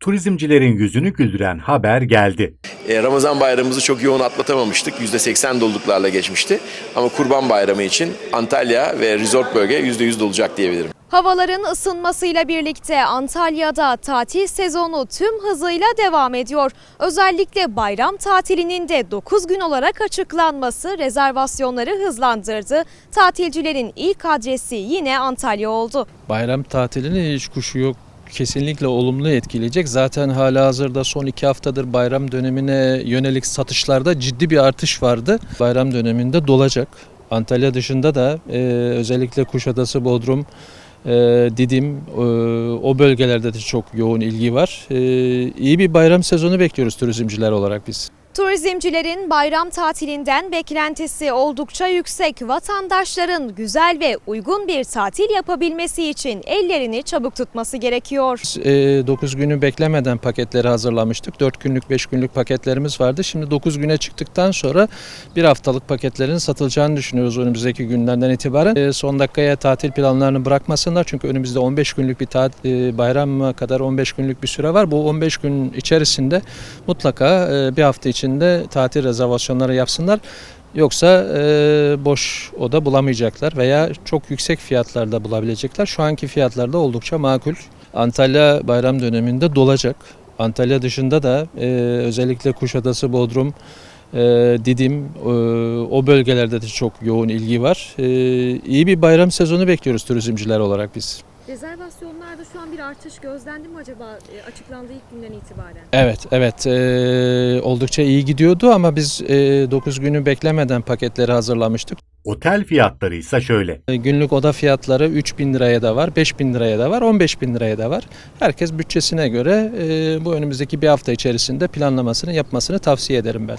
turizmcilerin yüzünü güldüren haber geldi. E, Ramazan bayramımızı çok yoğun atlatamamıştık. %80 doluluklarla geçmişti. Ama Kurban Bayramı için Antalya ve resort bölge %100 dolacak diyebilirim. Havaların ısınmasıyla birlikte Antalya'da tatil sezonu tüm hızıyla devam ediyor. Özellikle bayram tatilinin de 9 gün olarak açıklanması rezervasyonları hızlandırdı. Tatilcilerin ilk adresi yine Antalya oldu. Bayram tatilini hiç kuşu yok kesinlikle olumlu etkileyecek. Zaten hala hazırda son iki haftadır bayram dönemine yönelik satışlarda ciddi bir artış vardı. Bayram döneminde dolacak. Antalya dışında da e, özellikle Kuşadası, Bodrum, e, Didim e, o bölgelerde de çok yoğun ilgi var. E, iyi bir bayram sezonu bekliyoruz turizmciler olarak biz. Turizmcilerin bayram tatilinden beklentisi oldukça yüksek. Vatandaşların güzel ve uygun bir tatil yapabilmesi için ellerini çabuk tutması gerekiyor. 9 günü beklemeden paketleri hazırlamıştık. 4 günlük 5 günlük paketlerimiz vardı. Şimdi 9 güne çıktıktan sonra bir haftalık paketlerin satılacağını düşünüyoruz önümüzdeki günlerden itibaren. E, Son dakikaya tatil planlarını bırakmasınlar. Çünkü önümüzde 15 günlük bir tatil, bayrama kadar 15 günlük bir süre var. Bu 15 gün içerisinde mutlaka e, bir hafta içinde tatil rezervasyonları yapsınlar. Yoksa e, boş oda bulamayacaklar veya çok yüksek fiyatlarda bulabilecekler. Şu anki fiyatlarda oldukça makul. Antalya bayram döneminde dolacak. Antalya dışında da e, özellikle Kuşadası, Bodrum, e, Didim e, o bölgelerde de çok yoğun ilgi var. E, iyi bir bayram sezonu bekliyoruz turizmciler olarak biz. Rezervasyonlarda şu an bir artış gözlendi mi acaba e, açıklandığı ilk günden itibaren? Evet, evet. e, oldukça iyi gidiyordu ama biz 9 günü beklemeden paketleri hazırlamıştık. Otel fiyatları ise şöyle. E, Günlük oda fiyatları 3 bin liraya da var, 5 bin liraya da var, 15 bin liraya da var. Herkes bütçesine göre e, bu önümüzdeki bir hafta içerisinde planlamasını yapmasını tavsiye ederim ben.